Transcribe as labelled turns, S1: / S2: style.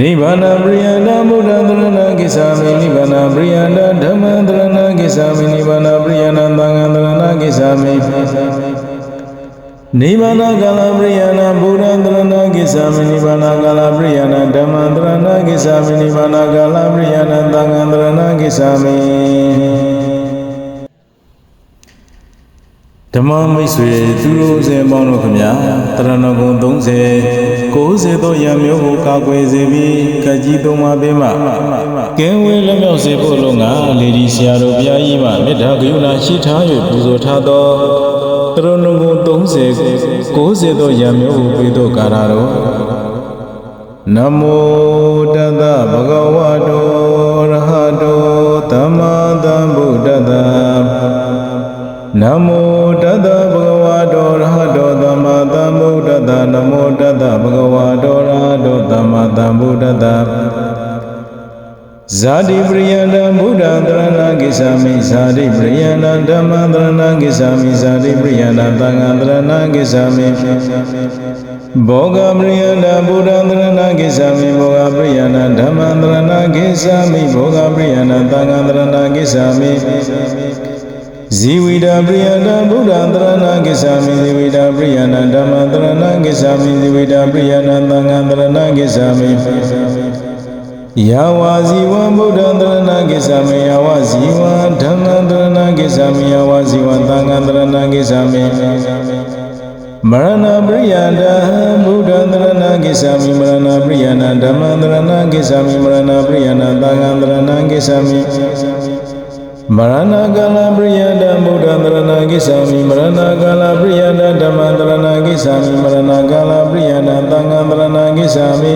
S1: နိဗ္ဗာန်ပရိယန္တဗုဒ္ဓသရဏဂစ္ဆာမိနိဗ္ဗာန်ပရိယန္တဓမ္မသရဏဂစ္ဆာမိနိဗ္ဗာန်ပရိယန္တသံဃာသရဏဂစ္ဆာမိနိဗ္ဗာန်ကာလပရိယန္တဗုဒ္ဓသရဏဂစ္ဆာမိနိဗ္ဗာန်ကာလပရိယန္တဓမ္မသရဏဂစ္ဆာမိနိဗ္ဗာန်ကာလပရိယန္တသံဃာသရဏဂစ္ဆာမိဓမ္မမိတ်ဆွေသူတို့အစဉ်ပေါင်းတို့ခမညာတရဏဂုံ30 90သောရံမျိုးကိုကာကွယ်စေပြီးကကြီးသုံးပါးပေးမှကင်းဝေးလက်မြောက်စေဖို့လုံငါလေဒီဆရာတော်ဘုရားကြီးမှမေတ္တာကရုဏာရှိထား၍ပူဇော်ထားသောတရဏဂုံ30 90သောရံမျိုးကိုပေးသောကာရတော်နမောတတဗဂဝတောရဟတောသမ္မာသမ္ဗုဒ္ဓတ္တနမောတတ္တဗုဒ္ဓ တောရဟတောသမ္မာသမ္ဗုဒ္ဓတ္တဇာတိပရိယန္တဗုဒ္ဓံတရဏဂစ္ဆာမိဇာတိပရိယန္တဓမ္မံတရဏဂစ္ဆာမိဇာတိပရိယန္တသံဃံတရဏဂစ္ဆာမိဘောဂပရိယန္တဗုဒ္ဓံတရဏဂစ္ဆာမိဘောဂပရိယန္တဓမ္မံတရဏဂစ္ဆာမိဘောဂပရိယန္တသံဃံတရဏဂစ္ဆာမိ ဇီဝိတာပရိယတဗုဒ္ဓံတရဏဂစ္ဆာမိဇီဝိတာပရိယနာဓမ္မံတရဏဂစ္ဆာမိဇီဝိတာပရိယနာသံဃံတရဏဂစ္ဆာမိယာဝဇီဝံဗုဒ္ဓံတရဏဂစ္ဆာမိယာဝဇီဝံဓမ္မံတရဏဂစ္ဆာမိယာဝဇီဝံသံဃံတရဏဂစ္ဆာမိမရဏပရိယတဗုဒ္ဓံတရဏဂစ္ဆာမိမရဏပရိယနာဓမ္မံတရဏဂစ္ဆာမိမရဏပရိယနာသံဃံတရဏဂစ္ဆာမိ မရဏကာလပရိယတဗုဒ္ဓံတရဏဂစ္ဆာမိမရဏကာလပရိယတဓမ္မံတရဏဂစ္ဆာမိမရဏကာလပရိယတသံဃံတရဏဂစ္ဆာမိ